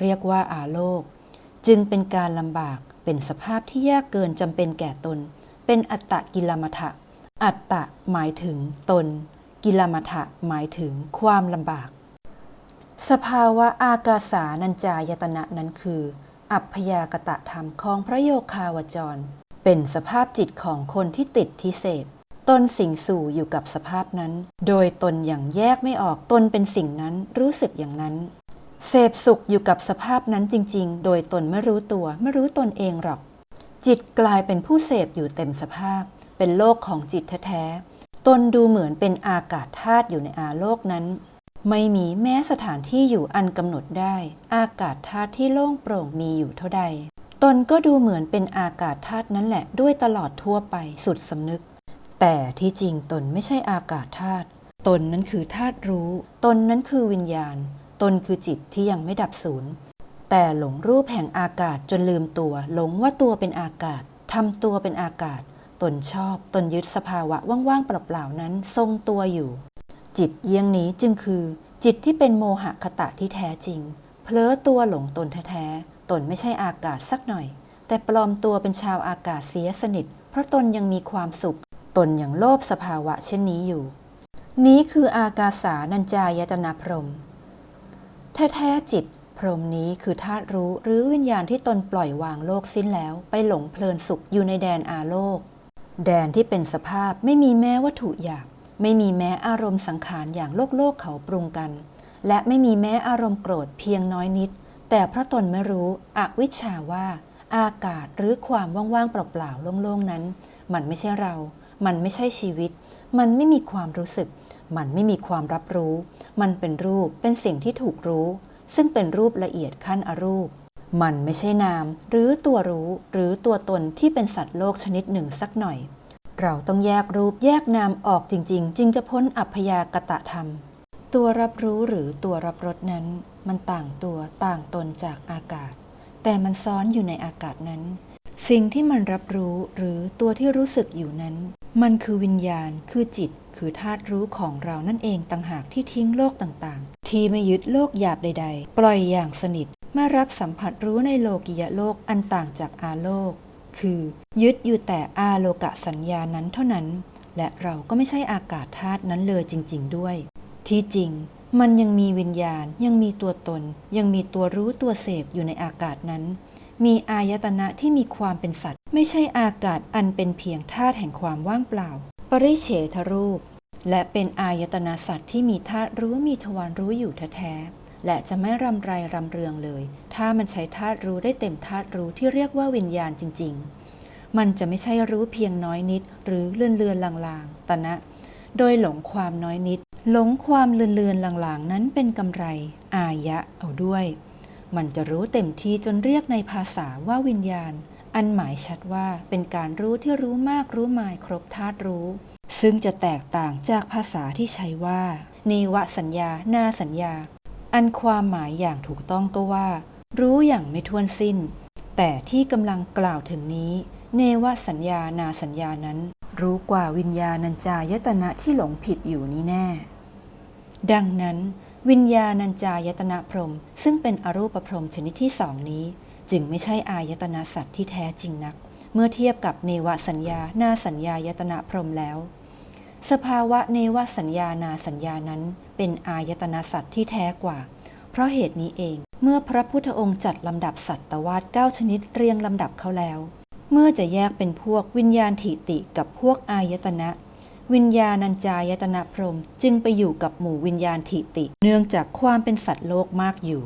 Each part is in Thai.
เรียกว่าอาโลก จึงเป็นการลำบากเป็นสภาพที่ยากเกินจำเป็นแก่ตน เป็นอัตตกิลมัฐะอัตตะหมายถึงตน กิลมัฐะหมายถึงความลำบาก สภาวะอากาสานัญจายตนะนั้นคือ อัพยากตะธรรมของพระโยคาวจร เป็นสภาพจิตของคนที่ติดที่เสพตนสิงสู่อยู่กับสภาพนั้น โดยตนอย่างแยกไม่ออกตนเป็นสิ่งนั้นรู้สึกอย่างนั้น เสพสุขอยู่กับสภาพนั้นจริง ๆ โดยตนไม่รู้ตัว ไม่รู้ตนเองหรอก จิตกลายเป็นผู้เสพอยู่เต็มสภาพ เป็นโลกของจิตแท้ๆ ตนดูเหมือนเป็นอากาศธาตุอยู่ในอาโลกนั้น ไม่มีแม้สถานที่อยู่อันกำหนดได้ อากาศธาตุที่โล่งโปร่งมีอยู่เท่าใด ตนก็ดูเหมือนเป็นอากาศธาตุนั้นแหละด้วยตลอดทั่วไปสุดสำนึก แต่ที่จริงตนไม่ใช่อากาศธาตุ ตนนั้นคือธาตุรู้ ตนนั้นคือวิญญาณ ตนคือจิตที่ยังไม่ดับสูญแต่หลงรูปแห่งอากาศจนลืมตัว หลงว่าตัวเป็นอากาศทำตัวเป็นอากาศ ตนชอบ ตนยึดสภาวะว่างๆเปล่าๆนั้นทรงตัวอยู่ จิตเยี่ยงนี้จึงคือ จิตที่เป็นโมหะคตะที่แท้จริง เพลอตัวหลงตนแท้ๆ ตนไม่ใช่อากาศสักหน่อย แต่ปลอมตัวเป็นชาวอากาศเสียสนิท เพราะตนยังมีความสุข ตนยังโลภสภาวะเช่นนี้อยู่ นี้คืออากาสานัญจายตนะพรหม แท้ๆจิต พรหมนี้คือธาตุรู้หรือวิญญาณที่ตนปล่อยวางโลกสิ้นแล้ว ไปหลงเพลินสุขอยู่ในแดนอาโลก แดนที่เป็นสภาพไม่มีแม้วัตถุหยาบไม่มีแม้อารมณ์สังขารอย่างโลกโลกเขาปรุงกัน และไม่มีแม้อารมณ์โกรธเพียงน้อยนิด แต่เพราะตนไม่รู้อวิชชาว่า อากาศหรือความว่างๆเปล่าๆโล่งๆนั้น มันไม่ใช่เรา มันไม่ใช่ชีวิต มันไม่มีความรู้สึก มันไม่มีความรับรู้ มันเป็นรูปเป็นสิ่งที่ถูกรู้ ซึ่งเป็นรูปละเอียดขั้นอรูป มันไม่ใช่นาม หรือตัวรู้หรือตัวตนที่เป็นสัตว์โลกชนิดหนึ่งสักหน่อย เราต้องแยกรูปแยกนามออกจริง ๆ จึงจะพ้นอัพยากตะธรรม ตัวรับรู้หรือตัวรับรสนั้น มันต่างตัวต่างตนจากอากาศ แต่มันซ้อนอยู่ในอากาศนั้น สิ่งที่มันรับรู้หรือตัวที่รู้สึกอยู่นั้น มันคือวิญญาณคือจิต คือธาตุรู้ของเรานั่นเองต่างหากที่ทิ้งโลกต่างๆ ที่ไม่ยึดโลกหยาบใด ๆ ปล่อยอย่างสนิทม่รับสัมผัสรู้ในโลกิยะโลกอันต่างจากอาโลก คือ ยึดอยู่แต่อาโลกะสัญญานั้นเท่านั้น และเราก็ไม่ใช่อากาศธาตุนั้นเลยจริง ๆ ด้วย ที่จริงมันยังมีวิญญาณ ยังมีตัวตน ยังมีตัวรู้ตัวเสพอยู่ในอากาศนั้น มีอายตนะที่มีความเป็นสัตว์ ไม่ใช่อากาศอันเป็นเพียงธาตุแห่งความว่างเปล่า ปริเฉทรูป และเป็นอายตนะสัตว์ที่มีธาตุรู้มีทวารรู้อยู่แท้ๆ และจะไม่รำไรรำเรืองเลย ถ้ามันใช้ธาตุรู้ได้เต็มธาตุรู้ที่เรียกว่าวิญญาณจริง ๆ มันจะไม่ใช่รู้เพียงน้อยนิด หรือเลื่อนเลือนลางๆ ตนะ โดยหลงความน้อยนิด หลงความเลือนเลือนลางๆ นั้นเป็นกำไร อายะเอาด้วย มันจะรู้เต็มที่จนเรียกในภาษาว่าวิญญาณ อันหมายชัดว่าเป็นการรู้ที่รู้มากรู้หมายครบธาตุรู้ ซึ่งจะแตกต่างจากภาษาที่ใช้ว่า เนวสัญญา นาสัญญา อันความหมายอย่างถูกต้องก็ว่า รู้อย่างไม่ท้วนสิ้น แต่ที่กำลังกล่าวถึงนี้ เนวสัญญา นาสัญญานั้น รู้กว่าวิญญาณัญจายตนะที่หลงผิดอยู่นี้แน่ ดังนั้น วิญญาณัญจายตนะพรม ซึ่งเป็นอรูปพรมชนิดที่สองนี้ จึงไม่ใช่อายตนะสัตว์ที่แท้จริงนัก เมื่อเทียบกับเนวสัญญา นาสัญญายตนะพรมแล้ว สภาวะเนวสัญญานาสัญญานั้น เป็นอายตนะสัตว์ที่แท้กว่า เพราะเหตุนี้เอง เมื่อพระพุทธองค์จัดลำดับสัตว์วาดเก้าชนิดเรียงลำดับเขาแล้ว เมื่อจะแยกเป็นพวกวิญญาณถิติกับพวกอายตนะ วิญญาณัญจายตนะพรหมจึงไปอยู่กับหมู่วิญญาณถิติ เนื่องจากความเป็นสัตว์โลกมากอยู่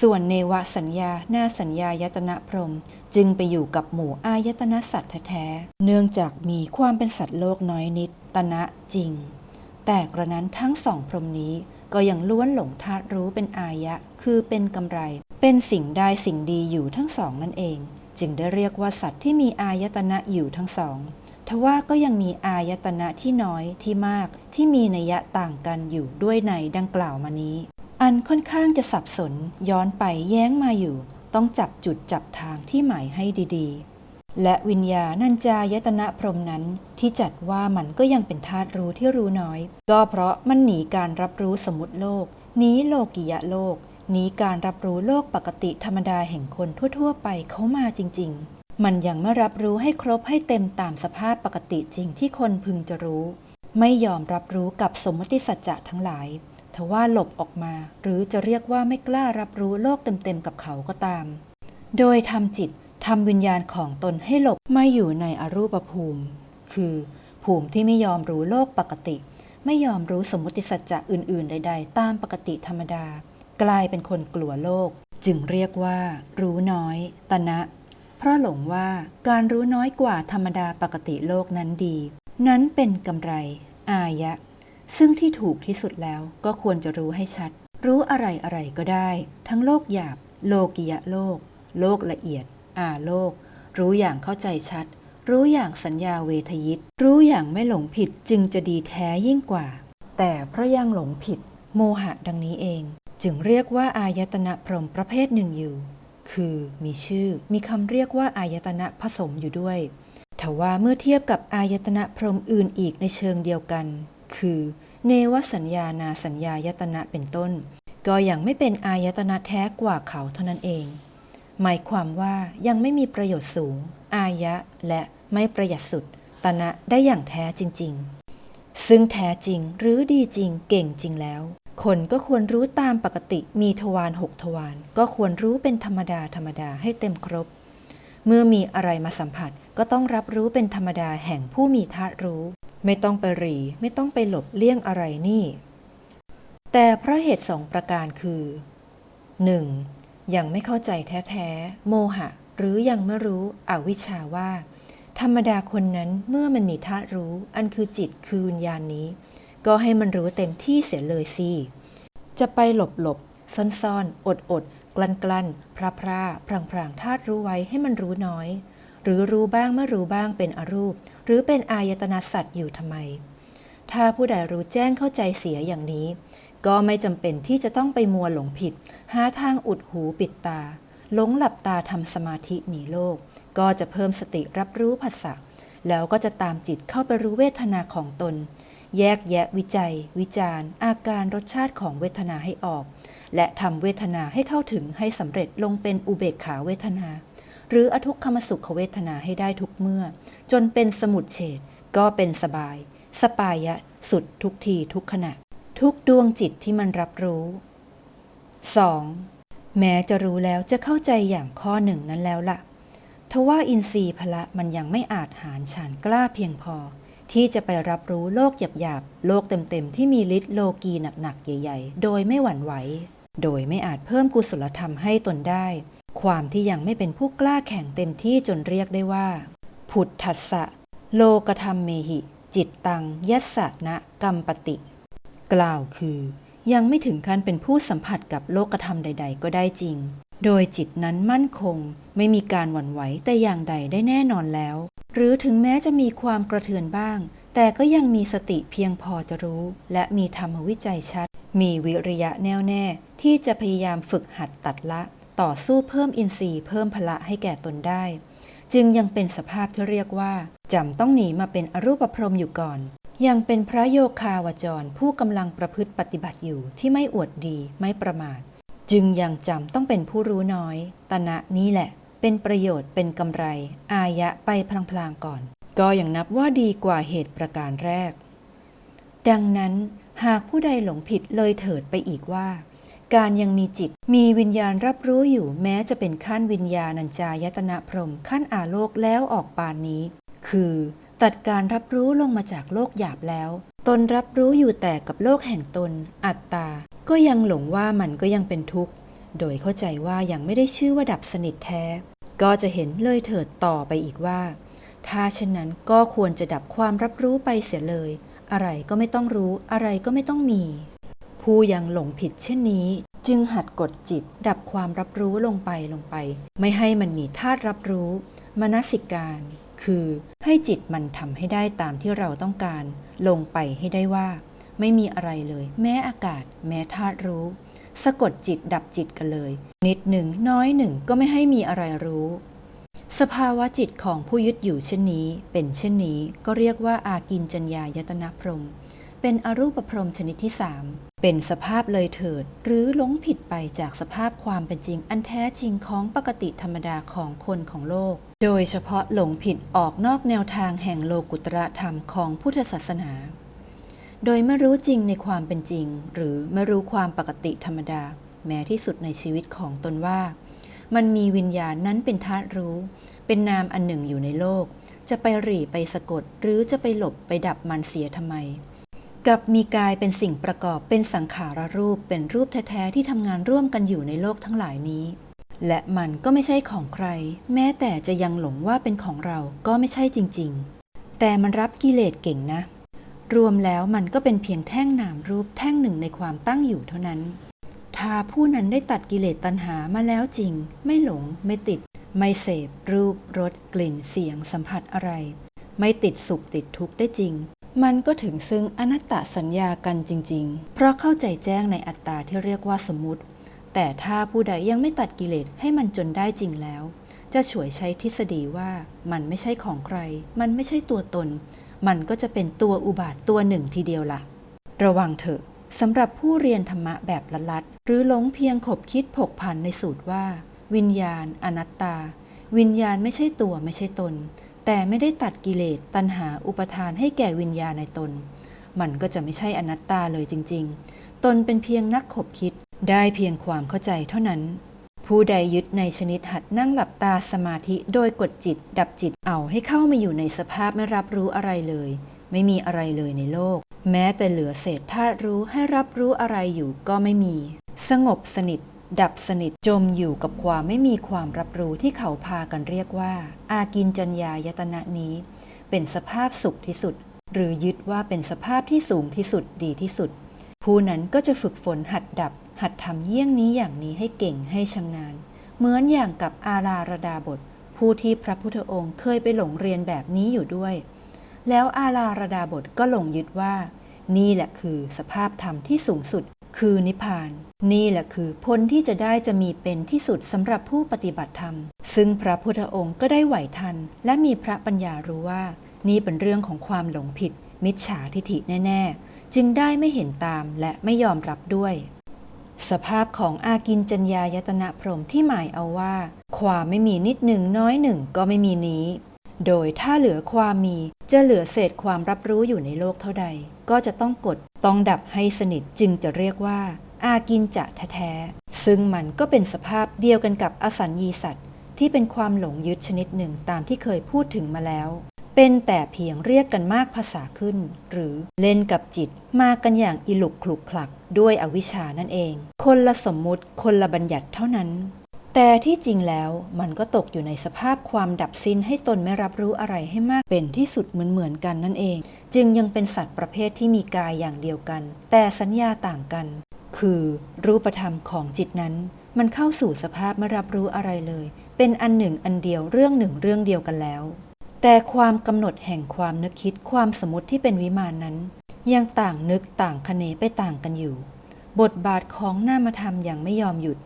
ส่วนเนวสัญญานาสัญญายตนะพรหม จึงไปอยู่กับหมู่อายตนะสัตว์แท้ๆเนื่องจากมีความเป็นสัตว์โลกน้อยนิดตนะจริง แต่กระนั้นทั้งสองพรมนี้ก็ยังล้วนหลงธาตุรู้เป็นอายะ คือเป็นกำไร เป็นสิ่งได้สิ่งดีอยู่ทั้งสองนั่นเอง จึงได้เรียกว่าสัตว์ที่มีอายตนะอยู่ทั้งสองทว่าก็ยังมีอายตนะที่น้อยที่มากที่มีนัยยะต่างกันอยู่ด้วยในดังกล่าวมานี้ อันค่อนข้างจะสับสนย้อนไปแย้งมาอยู่ ต้องจับจุดจับทางที่หมายให้ดีๆ และวิญญาณัญจายตนะพรหมนั้นที่จัดว่ามันก็ยังเป็นธาตุรู้ที่รู้น้อย ก็เพราะมันหนีการรับรู้สมมติโลกหนีโลกิยะโลกหนีการรับรู้โลกปกติธรรมดาแห่งคนทั่ว ๆ ไปเขามาจริง ๆ มันยังไม่รับรู้ให้ครบให้เต็มตามสภาพปกติจริงที่คนพึงจะรู้ ไม่ยอมรับรู้กับสมมติสัจจะทั้งหลาย ทว่าหลบออกมา หรือจะเรียกว่าไม่กล้ารับรู้โลกเต็มๆกับเขาก็ตาม โดยทำจิตทำวิญญาณของตนให้หลบไม่อยู่ในอรูปภูมิ คือ ภูมิที่ไม่ยอมรู้โลกปกติ ไม่ยอมรู้สมมติสัจจะอื่นๆ ใด ๆ ตามปกติธรรมดา กลายเป็นคนกลัวโลก จึงเรียกว่า รู้น้อย ตนะ เพราะหลงว่าการรู้น้อยกว่าธรรมดาปกติโลกนั้นดี นั้นเป็นกำไร อายะ ซึ่งที่ถูกที่สุดแล้วก็ควรจะรู้ให้ชัด รู้อะไรอะไรก็ได้ ทั้งโลกหยาบ โลกิยะโลก โลกละเอียด อาโลก รู้อย่างเข้าใจชัด รู้อย่างสัญญาเวทยิต รู้อย่างไม่หลงผิดจึงจะดีแท้ยิ่งกว่า แต่เพราะยังหลงผิด โมหะดังนี้เอง จึงเรียกว่าอายตนะพรหมประเภทหนึ่งอยู่ คือมีชื่อมีคำเรียกว่าอายตนะผสมอยู่ด้วยทว่าเมื่อเทียบกับอายตนะพรหมอื่นอีกในเชิงเดียวกัน คือ เนวสัญญานาสัญญายตนะเป็นต้น ก็ยังไม่เป็นอายตนะแท้กว่าเขาเท่านั้นเอง หมายความว่ายังไม่มีประโยชน์สูง อายะและไม่ประหยัดสุด ตนะได้อย่างแท้จริง ๆ ซึ่งแท้จริงหรือดีจริงเก่งจริงแล้วคนก็ควรรู้ตามปกติมีทวารหกทวารก็ควรรู้เป็นธรรมดาธรรมดาให้เต็มครบ เมื่อมีอะไรมาสัมผัสก็ต้องรับรู้เป็นธรรมดาแห่งผู้มีธาตุรู้ ไม่ต้องไปหรีไม่ต้องไปหลบเลี่ยงอะไรนี่ แต่เพราะเหตุสองประการคือ 1. ยังไม่เข้าใจแท้ๆ โมหะ หรือยังไม่รู้อวิชชาว่า ธรรมดาคนนั้นเมื่อมันมีธาตุรู้อันคือจิตคือวิญญาณนี้ ก็ให้มันรู้เต็มที่เสียเลยสิจะไปหลบหลบซ่อนซ่อนอดอดกลั้นกลั้นพระพราพรางพรางธาตุรู้ไว้ให้มันรู้น้อย หรือรู้บ้างเมื่อรู้บ้างเป็นอรูป หรือเป็นอายตนะสัตว์อยู่ทำไม ถ้าผู้ใดรู้แจ้งเข้าใจเสียอย่างนี้ ก็ไม่จำเป็นที่จะต้องไปมัวหลงผิด หาทางอุดหูปิดตาหลงหลับตาทำสมาธิหนีโลก ก็จะเพิ่มสติรับรู้ภาษะแล้วก็จะตามจิตเข้าไปรู้เวทนาของตน แยกแยะวิจัย วิจารณ์ อาการรสชาติของเวทนาให้ออก และทำเวทนาให้เข้าถึงให้สำเร็จลงเป็นอุเบกขาเวทนา หรืออทุกขมสุขเวทนาให้ได้ทุกเมื่อ จนเป็นสมุดเฉดก็เป็นสบาย สปายะสุดทุกทีทุกขณะ ทุกดวงจิตที่มันรับรู้ 2. แม้จะรู้แล้วจะเข้าใจอย่างข้อหนึ่งนั้นแล้วละ่ะทว่าอินทรีย์พละมันยังไม่อาจหารฉันกล้าเพียงพอ ที่จะไปรับรู้โลกหยาบๆ โลกเต็มๆ ที่มีฤทธิ์โลกีหนักๆ ใหญ่ๆ โดยไม่หวั่นไหว โดยไม่อาจเพิ่มกุศลธรรมให้ตนได้ ความที่ยังไม่เป็นผู้กล้าแข่งเต็มที่จนเรียกได้ว่า ผุดทัสสะ โลกธรรมเมหิ จิตตังยัสสะนะกัมปติ กล่าวคือ ยังไม่ถึงขั้นเป็นผู้สัมผัสกับโลกธรรมใด ๆ ก็ได้จริง โดยจิตนั้นมั่นคง ไม่มีการหวั่นไหวแต่อย่างใดได้แน่นอนแล้ว หรือถึงแม้จะมีความกระเทือนบ้าง แต่ก็ยังมีสติเพียงพอจะรู้ และมีธรรมวิจัยชัด มีวิริยะแน่วแน่ที่จะพยายามฝึกหัดตัดละ ต่อสู้เพิ่มอินทรีย์เพิ่มพละให้แก่ตนได้ จึงยังเป็นสภาพที่เรียกว่าจำต้องหนีมาเป็นอรูปพรหมอยู่ก่อน ยังเป็นพระโยคาวจรผู้กำลังประพฤติปฏิบัติอยู่ที่ไม่อวดดีไม่ประมาท จึงยังจำต้องเป็นผู้รู้น้อย ตนะนี้แหละ เป็นประโยชน์เป็นกำไร อายะไปพลางๆก่อน ก็ยังนับว่าดีกว่าเหตุประการแรก ดังนั้นหากผู้ใดหลงผิดเลยเถิดไปอีกว่า การยังมีจิต มีวิญญาณรับรู้อยู่แม้จะเป็นขั้นวิญญาณัญจายตนะพรมขั้นอาโลกแล้วออกปานนี้ คือ ตัดการรับรู้ลงมาจากโลกหยาบแล้ว ตนรับรู้อยู่แต่กับโลกแห่งตน อัตตา ก็ยังหลงว่ามันก็ยังเป็นทุกข์ โดยเข้าใจว่ายังไม่ได้ชื่อว่าดับสนิทแท้ ก็จะเห็นเลยเถิดต่อไปอีกว่า ถ้าเช่นนั้นก็ควรจะดับความรับรู้ไปเสียเลย อะไรก็ไม่ต้องรู้ อะไรก็ไม่ต้องมี ผู้ยังหลงผิดเช่นนี้ จึงหัดกดจิตดับความรับรู้ลงไปลงไป ไม่ให้มันมีธาตุรับรู้ มนสิการ คือให้จิตมันทำให้ได้ตามที่เราต้องการ ลงไปให้ได้ว่า ไม่มีอะไรเลย แม้อากาศ แม้ธาตุรู้ สะกดจิตดับจิตกันเลย นิดหนึ่งน้อยหนึ่งก็ไม่ให้มีอะไรรู้สภาวะจิตของผู้ยึดอยู่เช่นนี้ เป็นเช่นนี้ก็เรียกว่าอากินจัญญายตนะพรหม เป็นอรูปพรหมชนิดที่สามเป็นสภาพเลยเถิด หรือหลงผิดไปจากสภาพความเป็นจริง อันแท้จริงของปกติธรรมดาของคนของโลก โดยเฉพาะหลงผิดออกนอกแนวทางแห่งโลกุตระธรรมของพุทธศาสนา โดยไม่รู้จริงในความเป็นจริง หรือไม่รู้ความปกติธรรมดา แม้ที่สุดในชีวิตของตนว่า มันมีวิญญาณนั้นเป็นธาตุรู้ เป็นนามอันหนึ่งอยู่ในโลกจะไปหรี่ไปสะกดหรือจะไปหลบไปดับมันเสียทำไม กับมีกายเป็นสิ่งประกอบเป็นสังขารรูปเป็นรูปแท้ๆที่ทำงานร่วมกันอยู่ในโลกทั้งหลายนี้ และมันก็ไม่ใช่ของใคร แม้แต่จะยังหลงว่าเป็นของเราก็ไม่ใช่จริง ๆ แต่มันรับกิเลสเก่งนะ รวมแล้วมันก็เป็นเพียงแท่งนามรูปแท่งหนึ่งในความตั้งอยู่เท่านั้น ถ้าผู้นั้นได้ตัดกิเลสตัณหามาแล้วจริง ไม่หลง ไม่ติด ไม่เสพรูปรสกลิ่นเสียงสัมผัสอะไร ไม่ติดสุขติดทุกข์ได้จริง มันก็ถึงซึ่งอนัตตสัญญากันจริง ๆ เพราะเข้าใจแจ้งในอัตตาที่เรียกว่าสมมติ แต่ถ้าผู้ใดยังไม่ตัดกิเลสให้มันจนได้จริงแล้ว จะฉวยใช้ทฤษฎีว่ามันไม่ใช่ของใคร มันไม่ใช่ตัวตน มันก็จะเป็นตัวอุบาทตัวหนึ่งทีเดียวละ่ะ ระวังเถอะสำหรับผู้เรียนธรรมะแบบลัด หรือหลงเพียงขบคิดผกพันในสูตรว่า วิญญาณ อนัตตา วิญญาณไม่ใช่ตัวไม่ใช่ตน แต่ไม่ได้ตัดกิเลสตัณหาอุปทานให้แก่วิญญาณในตน มันก็จะไม่ใช่อนัตตาเลยจริง ๆ ตนเป็นเพียงนักขบคิดได้เพียงความเข้าใจเท่านั้น ผู้ใดยึดในชนิดหัดนั่งหลับตาสมาธิโดยกดจิต ดับจิตเอาให้เข้ามาอยู่ในสภาพไม่รับรู้อะไรเลย ไม่มีอะไรเลยในโลก แม้แต่เหลือเศษธาตุรู้ให้รับรู้อะไรอยู่ก็ไม่มี สงบสนิท ดับสนิทจมอยู่กับความไม่มีความรับรู้ที่เขาพากันเรียกว่า อากินจัญญายตนะนี้ เป็นสภาพสุขที่สุด หรือยึดว่าเป็นสภาพที่สูงที่สุดดีที่สุด ผู้นั้นก็จะฝึกฝนหัดดับ หัดทำเยี่ยงนี้อย่างนี้ให้เก่งให้ชำนาญ เหมือนอย่างกับอาราระดาบท ผู้ที่พระพุทธองค์เคยไปหลงเรียนแบบนี้อยู่ด้วย แล้วอาราระดาบทก็หลงยึดว่า นี่แหละคือสภาพธรรมที่สูงสุด คือนิพพาน นี่แหละคือผลที่จะได้จะมีเป็นที่สุดสำหรับผู้ปฏิบัติธรรม ซึ่งพระพุทธองค์ก็ได้ไหวทัน และมีพระปัญญารู้ว่า นี่เป็นเรื่องของความหลงผิด มิจฉาทิฐิแน่ ๆ จึงได้ไม่เห็นตามและไม่ยอมรับด้วย สภาพของอากินจัญญายตนะพรหมที่หมายเอาว่า ความไม่มีนิดหนึ่งน้อยหนึ่งก็ไม่มีนี้ โดยถ้าเหลือความมีจะเหลือเศษความรับรู้อยู่ในโลกเท่าใด ก็จะต้องกด ต้องดับให้สนิทจึงจะเรียกว่า อากินจะแท้ๆซึ่งมันก็เป็นสภาพเดียวกันกับอสัญญีสัตว์ ที่เป็นความหลงยึดชนิดหนึ่งตามที่เคยพูดถึงมาแล้ว เป็นแต่เพียงเรียกกันมากภาษาขึ้น หรือเล่นกับจิตมากันอย่างอิลุกคลุกคลักด้วยอวิชชานั่นเอง คนละสมมุติคนละบัญญัติเท่านั้น แต่ที่จริงแล้วมันก็ตกอยู่ในสภาพความดับสิ้นให้ตนไม่รับรู้อะไรให้มากเป็นที่สุดเหมือนเหมือนๆกันนั่นเอง จึงยังเป็นสัตว์ประเภทที่มีกายอย่างเดียวกัน แต่สัญญาต่างกัน คือรูปธรรมของจิตนั้น มันเข้าสู่สภาพไม่รับรู้อะไรเลย เป็นอันหนึ่งอันเดียวเรื่องหนึ่งเรื่องเดียวกันแล้ว แต่ความกำหนดแห่งความนึกคิดความสมมติที่เป็นวิมานนั้น ยังต่างนึกต่างคเนไปต่างกันอยู่ บทบาทของนามธรรมยังไม่ยอมหยุด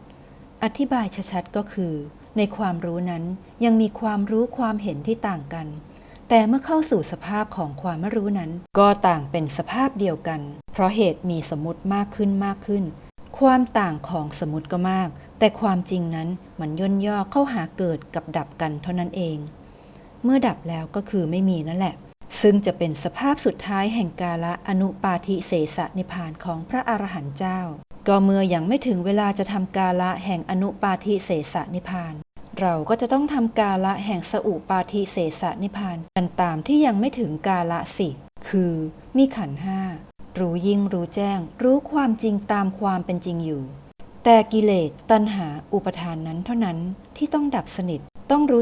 อธิบายชัดๆก็คือ ในความรู้นั้นยังมีความรู้ความเห็นที่ต่างกัน แต่เมื่อเข้าสู่สภาพของความไม่รู้นั้น ก็ต่างเป็นสภาพเดียวกัน เพราะเหตุมีสมมติมากขึ้นมากขึ้น ความต่างของสมมติก็มาก แต่ความจริงนั้นมันย่นย่อเข้าหาเกิดกับดับกันเท่านั้นเอง เมื่อดับแล้วก็คือไม่มีนั่นแหละซึ่งจะเป็นสภาพสุดท้ายแห่งกาละอนุปาทิเสสนิพพานของพระอรหันต์เจ้า ก็เมื่อยังไม่ถึงเวลาจะทำกาละแห่งอนุปาทิเสสนิพาน เราก็จะต้องทำกาละแห่งสอุปาทิเสสนิพานกันตามที่ยังไม่ถึงกาละสิ คือมีขันห้ารู้ยิ่งรู้แจ้ง รู้ความจริงตามความเป็นจริงอยู่ แต่กิเลสตัณหาอุปทานนั้นเท่านั้นที่ต้องดับสนิทต้องรู้